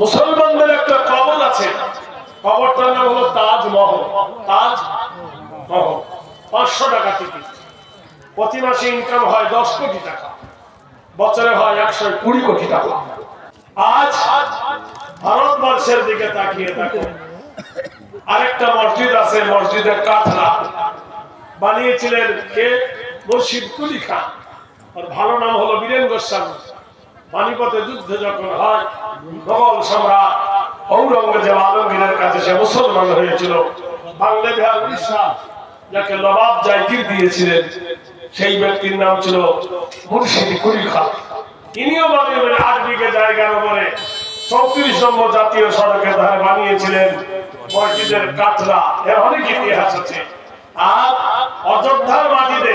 মুসলমানদের একটা কবর আছে। কবরটার নাম হলো তাজমহল তাজ মহল। পাঁচশো টাকা টিকিট প্রতি মাসে ইনকাম হয় দশ কোটি টাকা। বছরে হয় একশো কুড়ি কোটি টাকা। আজ ভারতবর্ষের দিকে তাকিয়ে দেখো। আরেকটা মসজিদ আছে, মসজিদের কাঠরা বানিয়েছিলেন কে? মুর্শিদ কুলি খান। আর ভালো নাম হলো বীরেন গোস্বামী। পানিপথে যুদ্ধ যখন হয়, মোগল সম্রাট ঔরঙ্গজেব আলমগীরের কাছে সে মুসলমান হয়েছিল। বাংলা বিহার উড়িষ্যা, যাকে নবাব জাইগির দিয়েছিলেন, সেই ব্যক্তির নাম ছিল মুর্শিদ কুলি খান। ইনিও বানিয়েছিলেন আট বিঘে জায়গার উপরে। চৌত্রিশ নম্বর জাতীয় সড়কের ধারে বানিয়েছিলেন মসজিদের কাতরা এর অনেক ইতিহাস আছে। আর অযোধ্যার মাটিতে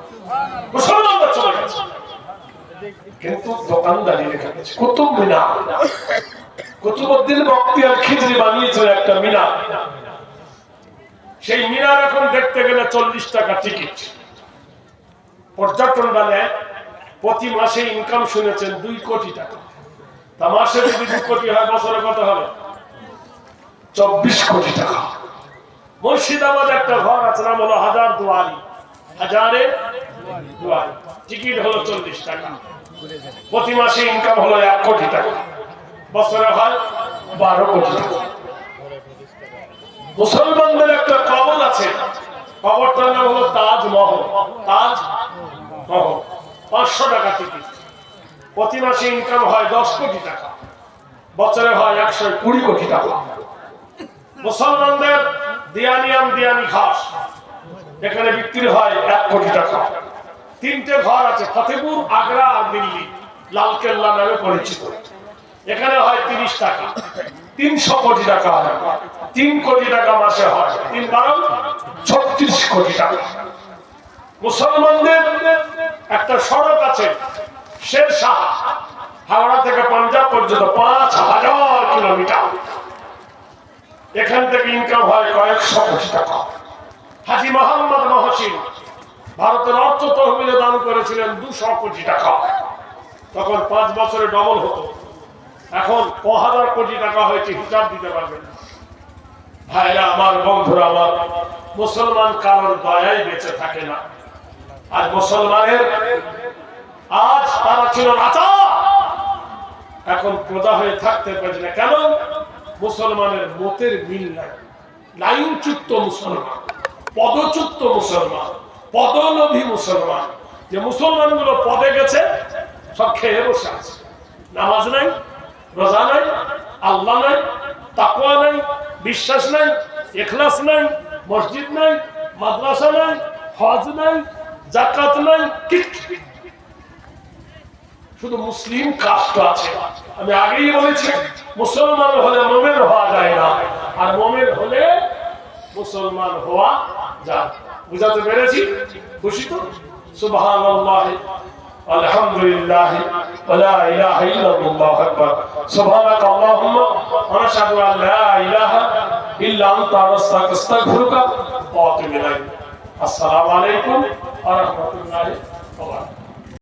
গেছে কিন্তু দোকানদারি গেছে কুতুব মিনার কুতুবউদ্দিন বখতিয়ার খিজরি বানিয়েছিল একটা মিনার সেই মিনার এখন দেখতে গেলে চল্লিশ টাকা টিকিট পর্যটন প্রতি মাসে ইনকাম শুনেছেন দুই কোটি টাকা। তা মাসে যদি দু কোটি হয়, বছরে কত হবে? চব্বিশ কোটি টাকা। মুর্শিদাবাদ একটা ঘর আছে, নাম হলো হাজার দুয়ারি। হাজারে টিকিট হলো চল্লিশ টাকা। প্রতি মাসে ইনকাম হলো এক কোটি টাকা। বছরে হয় বারো কোটি টাকা। মুসলমানদের একটা কবর আছে। কবরটার নাম হলো তাজমহল তাজ মহল। পাঁচশো টাকা টিকিট। প্রতি মাসে ইনকাম হয় দশ কোটি টাকা। বছরে হয় একশো কুড়ি কোটি টাকা। মুসলমানদের দিয়ানিয়াম দিয়ানি ঘাস। এখানে বিক্রি হয় এক কোটি টাকা। তিনটে ঘর আছে, ফতেপুর, আগ্রা আর দিল্লি লালকেল্লা নামে পরিচিত। এখানে হয় তিরিশ টাকা। তিনশো কোটি টাকা হয়। তিন কোটি টাকা মাসে হয়। তিন বারো, ছত্রিশ কোটি টাকা। মুসলমানদের একটা সড়ক আছে শেরশাহ হাওড়া থেকে পাঞ্জাব পর্যন্ত পাঁচ হাজার কিলোমিটার। এখান থেকে ইনকাম হয় কয়েকশো কোটি টাকা। হাজি মোহাম্মদ মহসিন ভারতের অর্থ তহবিলে দান করেছিলেন দুশো কোটি টাকা। তখন পাঁচ বছরে ডবল হতো। এখন ক হাজার কোটি টাকা হয়েছে, হিসাব দিতে পারবেন ভাইরা, আমার বন্ধুরা, আমার মুসলমান কারোর দয়াই বেঁচে থাকে না। আর মুসলমানের, আজ তারা ছিল রাজা। এখন প্রজা হয়ে থাকতে পারছে না। কেন? মুসলমানের মতের মিল নাই। লাইনচ্যুত মুসলমান, পদচ্যুত মুসলমান। পদলোভী মুসলমান। যে মুসলমানগুলো পদে গেছে, সব খেয়ে বসে আছে। নামাজ নাই, রোজা নাই, আল্লাহ নাই তাকুয়া নাই, বিশ্বাস নাই এখলাস নাই, মসজিদ নাই, মাদ্রাসা নাই, হজ নাই জাকাত নাই শুধু মুসলিম কাস্ট আছে। আমি আগেই বলেছি, মুসলমান হলে মোমেন হওয়া যায় না। আর মোমেন হলে মুসলমান হওয়া যায় বুঝাতে পেরেছি? খুশি তো? সুবহানাল্লাহ, আলহামদুলিল্লাহ, ওয়া ইলাহা ইল্লাল্লাহু আকবার। সুবহানাক আল্লাহুম্মা ওয়া নাশহাদু আন লা ইলাহা ইল্লা আনতা নাস্তাগফিরুকা ওয়া আতুবু ইলাইক। আসসালামু আলাইকুম ওয়া রাহমাতুল্লাহি